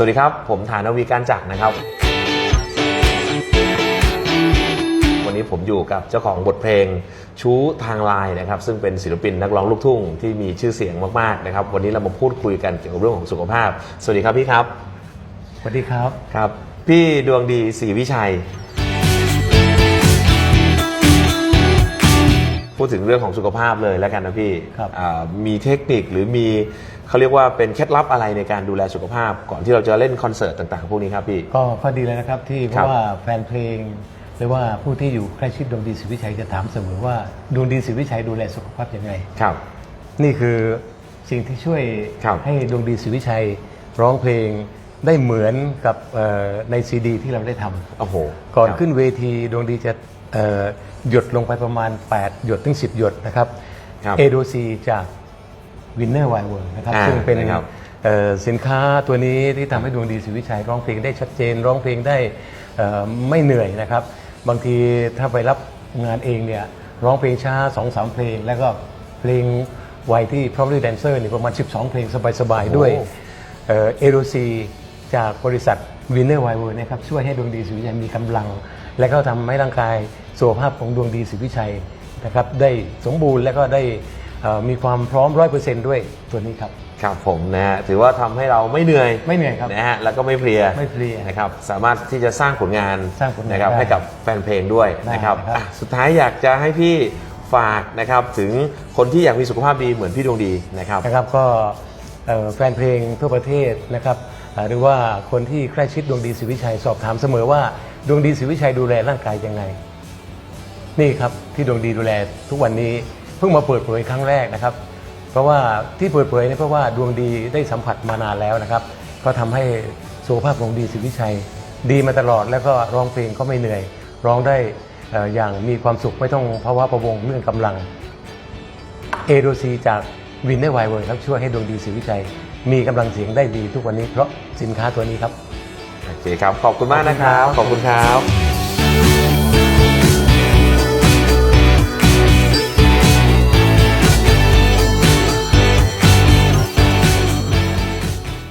สวัสดีครับ ผมฐานวีการจักรนะครับ วันนี้ผมอยู่กับเจ้าของบทเพลงชู้ทางไลน์นะครับ ซึ่งเป็นศิลปินนักร้องลูกทุ่งที่มีชื่อเสียงมากๆนะครับ วันนี้เรามาพูดคุยกันเกี่ยวกับเรื่องของสุขภาพ สวัสดีครับพี่ครับ สวัสดีครับ ครับ พี่ดวงดีศรีวิชัย พูดถึงเรื่องของสุขภาพเลยแล้วกันนะพี่ครับอ่ามีเทคนิคหรือมีเขาเรียกว่าเป็นเคล็ดลับอะไรในการดูแลสุขภาพ ก่อนที่เราจะเล่นคอนเสิร์ตต่างๆ พวกนี้ครับพี่ ก็ข้อดีเลยนะครับที่เพครับราะว่าแฟนเพลง หรือว่าผู้ที่อยู่ใกล้ชิดดวงดีศรีวิชัยจะถามเสมอว่าดวงดีศรีวิชัยดูแลสุขภาพยังไง ครับ นี่คือสิ่งที่ช่วยครับให้ดวงดีศรีวิชัยร้องเพลง ได้เหมือนกับเอ่อในซีดีที่เราได้ทำโอ้โหก่อนครับขึ้นเวทีดวงดีจะเอ่อหยดลงไปประมาณ 8 หยดถึง 10 หยดนะครับครับเอโดซีจากวินเนอร์ไวเวิร์นะครับอ่าซึ่งเป็นนะครับเอ่อสินค้าตัวนี้ที่ทำให้ดวงดีศรีวิชัยร้องเพลงได้ชัดเจน ร้องเพลงได้เอ่อไม่เหนื่อยนะครับ บางทีถ้าไปรับงานเองเนี่ยร้องเพลงช้า2อสเพลง แล้วก็เพลงวัยที่พร้อมด้วยแดนเซอร์นี่ประมาณ 12 เพลงสบายๆด้วยโอ้เอโรซี จากบริษัทวินเนอร์ไวเวอร์นะครับช่วยให้ดวงดีศรีวิชัยมีกำลัง และก็ทำให้ร่างกายสุขภาพของดวงดีศรีวิชัยนะครับได้สมบูรณ์และก็ได้เอ่อมีความพร้อมร้อยเปอร์เซนต์ด้วยตัวนี้ครับครับผมนะฮะถือว่าทำให้เราไม่เหนื่อยไม่เหนื่อยครับนะฮะแล้วก็ไม่เพลียไม่เพลียนะครับสามารถที่จะสร้างผลงานสร้างผลงานนะครับได้ให้กับแฟนเพลงด้วยได้นะครับนะครับอะสุดท้ายอยากจะให้พี่ฝากนะครับถึงคนที่อยากมีสุขภาพดีเหมือนพี่ดวงดีนะครับนะครับก็เอ่อแฟนเพลงทั่วประเทศนะครับอ่า หรือว่าคนที่ใกล้ชิดดวงดีศรีวิชัยสอบถามเสมอว่าดวงดีศรีวิชัยดูแลร่างกายยังไง นี่ครับที่ดวงดีดูแลทุกวันนี้เพิ่งมาเปิดเผยครั้งแรกนะครับ เพราะว่าที่เปิดเผยเนี่ยเพราะว่าดวงดีได้สัมผัสมานานแล้วนะครับ ก็ทำให้สุขภาพของดีศรีวิชัย ดีมาตลอดแล้วก็ร้องเพลงก็ไม่เหนื่อย ร้องได้เอ่ออย่างมีความสุขไม่ต้องภาวะประวงเรื่องกำลังเอโดซีจาก วินเนอร์ไวเวิร์ครับช่วยให้ดวงดีศรีวิชัย มีกำลังเสียงได้ดีทุกวันนี้เพราะสินค้าตัวนี้ครับ โอเคครับ ขอบคุณมากนะครับ ขอบคุณครับ